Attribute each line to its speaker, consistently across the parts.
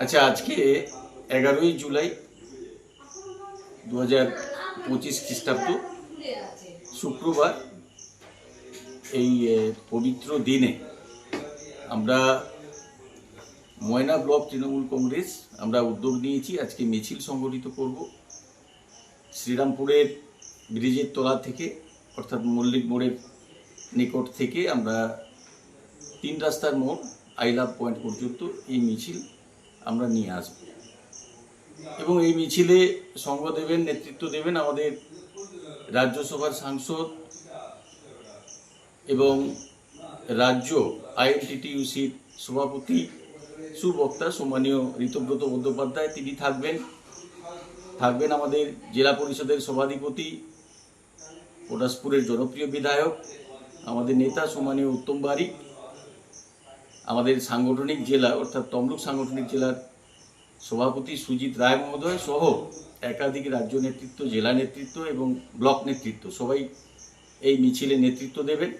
Speaker 1: আচ্ছা আজকে এগারোই জুলাই দু হাজার পঁচিশ খ্রিস্টাব্দ, শুক্রবার এই পবিত্র দিনে আমরা ময়না ব্লক তৃণমূল কংগ্রেস, আমরা উদ্যোগ নিয়েছি, আজকে মিছিল সংগঠিত করব। শ্রীরামপুরের ব্রিজের তলা থেকে, অর্থাৎ মল্লিক মোড়ের নিকট থেকে আমরা তিন রাস্তার মোড় আই লাভ পয়েন্ট পর্যন্ত এই মিছিল আমরা নিয়ে আসব। এবং এই মিছিলে সঙ্গ দেবেন, নেতৃত্ব দেবেন আমাদের রাজ্যসভার সাংসদ এবং রাজ্য আইএনটিটিউসির সভাপতি, সুবক্তা সম্মানীয় ঋতব্রত বন্দ্যোপাধ্যায়, তিনি থাকবেন। থাকবেন আমাদের জেলা পরিষদের সভাধিপতি, পটাশপুরের জনপ্রিয় বিধায়ক, আমাদের নেতা সম্মানীয় উত্তম বারিক। আমাদের সাংগঠনিক জেলা, অর্থাৎ তমলুক সাংগঠনিক জেলার সভাপতি সুজিত রায় মহোদয় সহ একাধিক রাজ্য নেতৃত্ব, জেলা নেতৃত্ব এবং ব্লক নেতৃত্ব সবাই এই মিছিলে নেতৃত্ব দেবেন।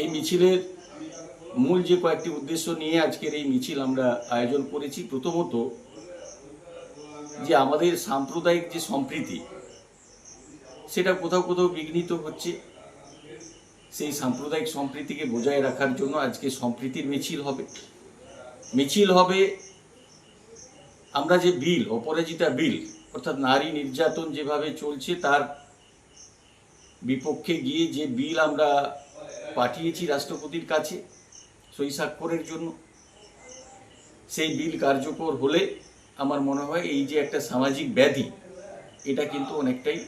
Speaker 1: এই মিছিলের মূল যে কয়েকটি উদ্দেশ্য নিয়ে আজকের এই মিছিল আমরা আয়োজন করেছি, প্রথমত যে আমাদের সাম্প্রদায়িক যে সম্প্রীতি, সেটা কোথাও কোথাও বিঘ্নিত হচ্ছে। সেই সাম্প্রদায়িক সম্প্রীতিকে বজায় রাখার জন্য আজকে সম্প্রীতির মিছিল হবে। মিছিল হবে আমরা যে বিল, অপরাজিতা বিল, অর্থাৎ নারী নির্যাতন যেভাবে চলছে, তার বিপক্ষে গিয়ে যে বিল আমরা পাঠিয়েছি রাষ্ট্রপতির কাছে সই স্বাক্ষরের জন্য, সেই বিল কার্যকর হলে আমার মনে হয় এই যে একটা সামাজিক ব্যাধি, এটা কিন্তু অনেকটাই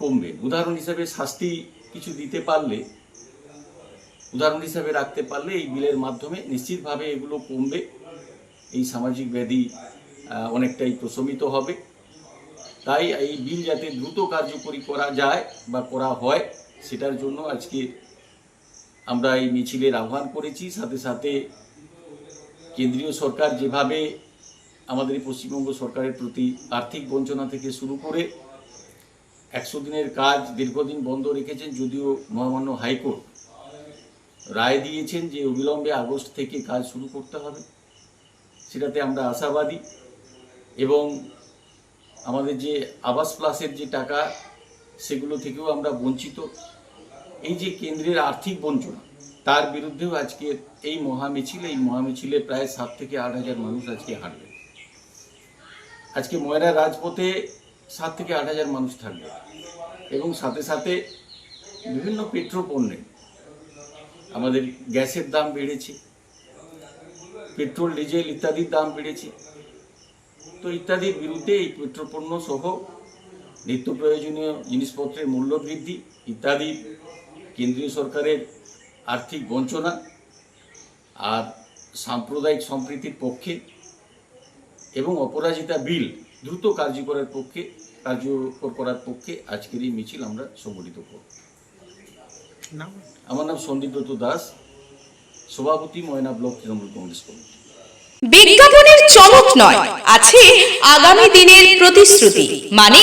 Speaker 1: কমবে। উদাহরণ হিসাবে শাস্তি কিছু দিতে পারলে, উদাহরণ হিসাবে রাখতে পারলে এই বিলের মাধ্যমে নিশ্চিতভাবে এগুলো কমবে। এই সামাজিক ব্যাধি অনেকটাই প্রশমিত হবে। তাই এই বিল যাতে দ্রুত কার্যকরী করা যায় বা করা হয়, সেটার জন্য আজকে আমরা এই মিছিলের আহ্বান করেছি। সাথে সাথে কেন্দ্রীয় সরকার যেভাবে আমাদের পশ্চিমবঙ্গ সরকারের প্রতি আর্থিক বঞ্চনা থেকে শুরু করে একশো দিনের কাজ দীর্ঘদিন বন্ধ রেখেছেন যদিও মহামান্য হাইকোর্ট রায় দিয়েছেন যে অবিলম্বে আগস্ট থেকে কাজ শুরু করতে হবে। সেটাতে আমরা আশাবাদী এবং আমাদের যে আবাস প্লাসের যে টাকা, সেগুলো থেকেও আমরা বঞ্চিত। এই যে কেন্দ্রের আর্থিক বঞ্চনা, তার বিরুদ্ধেও আজকে এই মহামিছিল, এই মহামিছিলে প্রায় সাত থেকে আট হাজার মানুষ আজকে হাঁটবে আজকে ময়রা রাজপথে সাত থেকে আট হাজার মানুষ থাকবে। এবং সাথে সাথে বিভিন্ন পেট্রোপণ্যে আমাদের গ্যাসের দাম বেড়েছে, পেট্রোল, ডিজেল ইত্যাদির দাম বেড়েছে। তো ইত্যাদির বিরুদ্ধে এই পেট্রোপণ্য সহ নিত্য প্রয়োজনীয় জিনিসপত্রের মূল্য বৃদ্ধি ইত্যাদি কেন্দ্রীয় সরকারের আর্থিক বঞ্চনা আর সাম্প্রদায়িক সম্প্রীতির পক্ষে এবং অপরাজিতা বিল দ্রুত কার্যকরের পক্ষে কার্যকর করার পক্ষে আজকের এই মিছিল আমরা সংগঠিত করব। আমার নাম সন্দীপব্রত দাস সভাপতি Moyna block Trinamool Congress committee.
Speaker 2: বিজ্ঞাপনের চমক নয় আছে আগামী দিনের প্রতিশ্রুতি মানে